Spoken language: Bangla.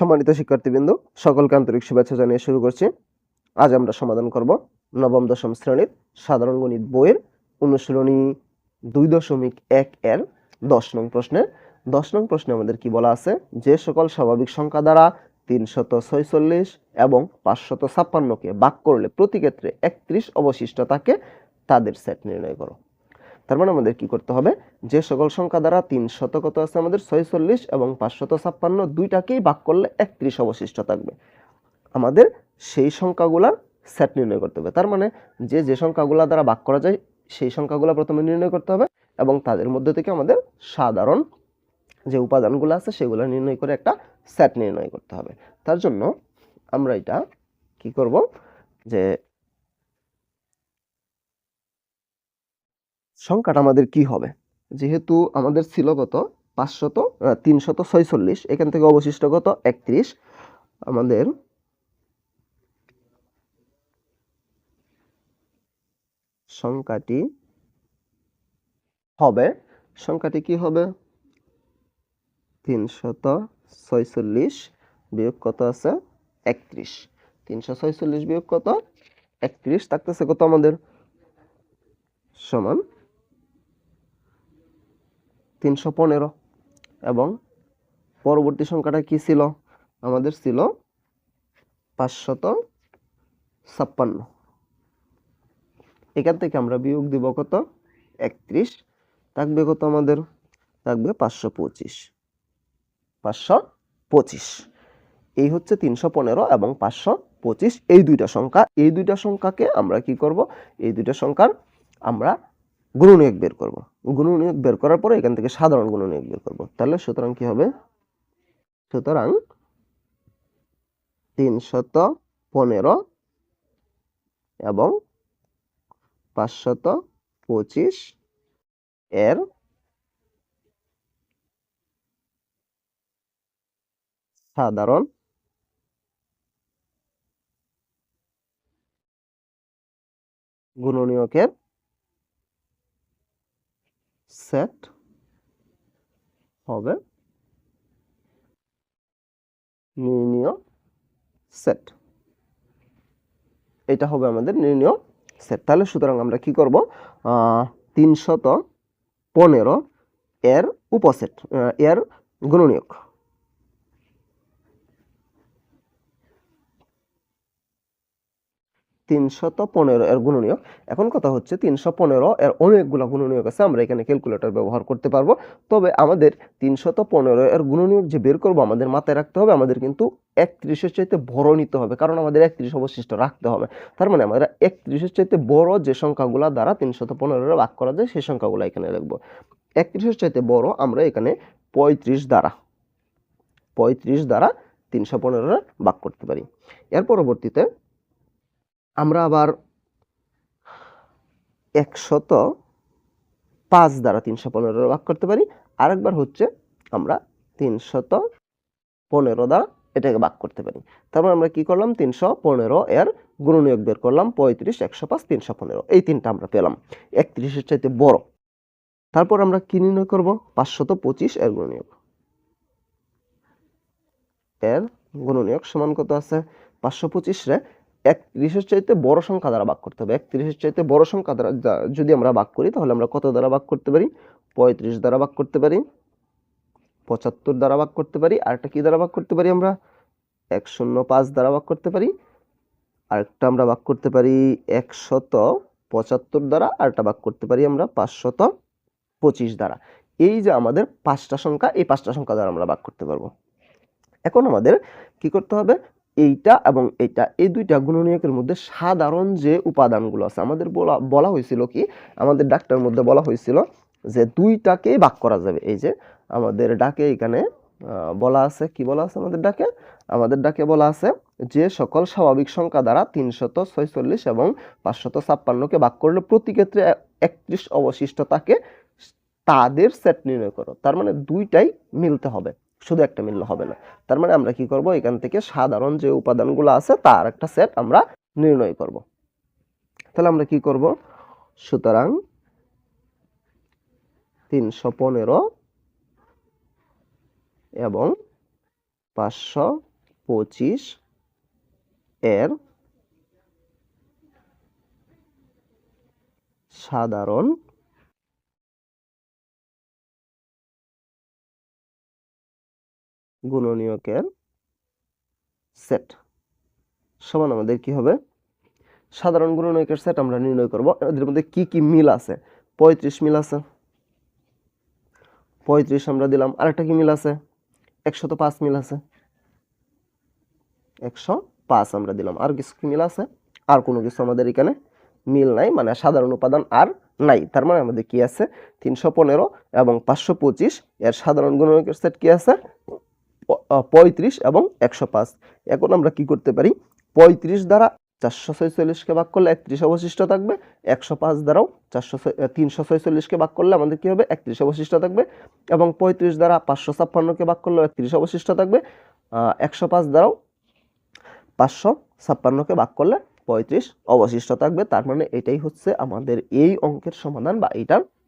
সম্মানিত শিক্ষার্থীবৃন্দ, সকলকে আন্তরিক শুভেচ্ছা জানিয়ে শুরু করছি। আজ আমরা সমাধান করব নবম, দশম শ্রেণির সাধারণ গণিত বইয়ের অনুশীলনী দুই দশমিক এক এর দশ নং প্রশ্নের। দশ নং প্রশ্নে আমাদের কি বলা আছে? যে সকল স্বাভাবিক সংখ্যা দ্বারা তিনশত ছয়চল্লিশ এবং পাঁচশত ছাপ্পান্নকে বাক করলে প্রতি ক্ষেত্রে একত্রিশ অবশিষ্ট থাকে, তাদের সেট নির্ণয় করো। তার মানে আমাদের কি করতে হবে? যে সকল সংখ্যা দ্বারা তিন শত কত আছে আমাদের? ছয়চল্লিশ এবং পাঁচশত ছাপ্পান্ন দুইটাকেই ভাগ করলে একত্রিশ অবশিষ্ট থাকবে। আমাদের সেই সংখ্যাগুলার সেট নির্ণয় করতে হবে। তার মানে যে যে সংখ্যাগুলা দ্বারা ভাগ করা যায়, সেই সংখ্যাগুলো প্রথমে নির্ণয় করতে হবে এবং তাদের মধ্যে থেকে আমাদের সাধারণ যে উপাদানগুলো আছে, সেগুলো নির্ণয় করে একটা সেট নির্ণয় করতে হবে। তার জন্য আমরা এটা কি করব? যে সংখ্যাটা আমাদের কি হবে? যেহেতু আমাদের ছিল কত? পাঁচশত তিনশত ছয়চল্লিশ। এখান থেকে অবশিষ্ট কত? একত্রিশ। আমাদের সংখ্যাটি হবে, সংখ্যাটি কি হবে? তিনশত ছয়চল্লিশ বিয়োগ কত আছে? একত্রিশ। তিনশো ছয়চল্লিশ বিয়োগ কত? একত্রিশ। থাকতেছে কত আমাদের? সমান তিনশো পনেরো। এবং পরবর্তী সংখ্যাটা কি ছিল? আমাদের ছিল পাঁচশত ছাপ্পান্ন। এখান থেকে আমরা বিয়োগ দিব কত? একত্রিশ। থাকবে কত আমাদের? থাকবে পাঁচশো পঁচিশ। পাঁচশো পঁচিশ। এই হচ্ছে তিনশো পনেরো এবং পাঁচশো পঁচিশ। এই দুইটা সংখ্যা, এই দুইটা সংখ্যাকে আমরা কি করব? এই দুইটা সংখ্যার আমরা গুণনীয়ক বের করব। গুণনীয়ক বের করার পরে এখান থেকে সাধারণ গুণনীয়ক বের করব। তাহলে সুতরাং কি হবে? সুতরাং তিনশত পনেরো এবং পাঁচশত পঁচিশ এর সাধারণ গুণনীয়কের সেট হবে নির্ণীয় সেট। এটা হবে আমাদের নির্ণীয় সেট। তাহলে সুতরাং আমরা কি করব? তিনশত পনেরো এর উপসেট এর গুণনীয়ক। তিনশত পনেরো এর গুণনীয়ক। এখন কথা হচ্ছে তিনশো পনেরো এর অনেকগুলো গুণনীয়ক আছে, আমরা এখানে ক্যালকুলেটর ব্যবহার করতে পারব। তবে আমাদের তিনশত পনেরো এর গুণনীয়ক যে বের করব, আমাদের মাথায় রাখতে হবে, আমাদের কিন্তু একত্রিশের চাইতে বড় নিতে হবে, কারণ আমাদের একত্রিশ অবশিষ্ট রাখতে হবে। তার মানে আমরা একত্রিশের চাইতে বড় যে সংখ্যাগুলো দ্বারা তিনশত পনেরো ভাগ করা যায়, সেই সংখ্যাগুলো এখানে রাখব একত্রিশের চাইতে বড় আমরা এখানে পঁয়ত্রিশ দ্বারা পঁয়ত্রিশ দ্বারা তিনশো পনেরো ভাগ করতে পারি। এর পরবর্তীতে আমরা আবার একশত পাঁচ দ্বারা তিনশো পনেরো ভাগ করতে পারি। আরেকবার হচ্ছে আমরা তিনশত পনেরো দ্বারা এটাকে ভাগ করতে পারি। তারপর আমরা কি করলাম? তিনশো পনেরো এর গুণনীয়ক বের করলাম পঁয়ত্রিশ, একশো পাঁচ, তিনশো পনেরো। এই তিনটা আমরা পেলাম। একত্রিশের চাইতে বড়। তারপর আমরা কি নির্ণয় করব? পাঁচশত পঁচিশ এর গুণনীয়ক। এর গুণনীয়ক সমান কত আছে? পাঁচশো পঁচিশ রে একত্রিশের চাইতে বড় সংখ্যা দ্বারা ভাগ করতে হবে। একত্রিশের চাইতে বড় সংখ্যা দ্বারা যদি আমরা ভাগ করি, তাহলে আমরা কত দ্বারা ভাগ করতে পারি? পঁয়ত্রিশ দ্বারা ভাগ করতে পারি। পঁচাত্তর দ্বারা ভাগ করতে পারি। আরেকটা কী দ্বারা ভাগ করতে পারি আমরা? এক শূন্য পাঁচ দ্বারা ভাগ করতে পারি। আরেকটা আমরা ভাগ করতে পারি একশত পঁচাত্তর দ্বারা, আরেকটা ভাগ করতে পারি আমরা পাঁচশত পঁচিশ দ্বারা। এই যে আমাদের পাঁচটা সংখ্যা, এই পাঁচটা সংখ্যা দ্বারা আমরা ভাগ করতে পারব। এখন আমাদের কি করতে হবে? এইটা এবং এইটা এই দুইটা গুণনীয়কের মধ্যে সাধারণ যে উপাদানগুলো আছে, আমাদের বলা বলা হয়েছিল কি, আমাদের ডাক্তার মধ্যে বলা হয়েছিল যে দুইটাকেই ভাগ করা যাবে। এই যে আমাদের ডাকে এখানে বলা আছে, কি বলা আছে আমাদের ডাকে? আমাদের ডাকে বলা আছে যে সকল স্বাভাবিক সংখ্যা দ্বারা তিনশত ছয়চল্লিশ এবং পাঁচশত ছাপ্পান্নকে ভাগ করলে প্রতি ক্ষেত্রে একত্রিশ অবশিষ্ট থাকে, তাদের সেট নির্ণয় করো। তার মানে দুইটাই মিলতে হবে। শুধু একটা মিললে হবে না। তার মানে আমরা কি করব? এখান থেকে সাধারণ যে উপাদানগুলো আছে, তার একটা সেট আমরা নির্ণয় করব। তাহলে আমরা কি করব? সুতরাং তিনশো পনেরো এবং পাঁচশো পঁচিশ এর সাধারণ গুণনীয়কের সেট সমান আমাদের কি হবে? সাধারণ গুণনীয়কের সেট আমরা নির্ণয় করব। এদের মধ্যে কি কি মিল আছে? পঁয়ত্রিশ মিল আছে। পঁয়ত্রিশ আমরা দিলাম। আরেকটা কি মিল আছে? একশত পাঁচ মিল আছে। একশো পাঁচ আমরা দিলাম। আর কিছু কি মিল আছে? আর কোনো কিছু আমাদের এখানে মিল নাই মানে সাধারণ উপাদান আর নাই। তার মানে আমাদের কি আছে? তিনশো পনেরো এবং পাঁচশো পঁচিশ। এর সাধারণ গুণনীয়কের সেট কি আছে? পঁয়ত্রিশ এবং একশো পাঁচ। এখন আমরা কি করতে পারি? পঁয়ত্রিশ দ্বারা চারশো ছয়চল্লিশকে ভাগ করলে একত্রিশ অবশিষ্ট থাকবে। একশো পাঁচ দ্বারাও চারশো তিনশো ছয়চল্লিশকে ভাগ করলে আমাদের কী হবে? একত্রিশ অবশিষ্ট থাকবে। এবং পঁয়ত্রিশ দ্বারা পাঁচশো ছাপ্পান্নকে ভাগ করলেও একত্রিশ অবশিষ্ট থাকবে। একশো পাঁচ দ্বারাও পাঁচশো ছাপ্পান্নকে ভাগ করলে পঁয়ত্রিশ অবশিষ্ট থাকবে। তার মানে এটাই হচ্ছে আমাদের এই অঙ্কের সমাধান বা এটার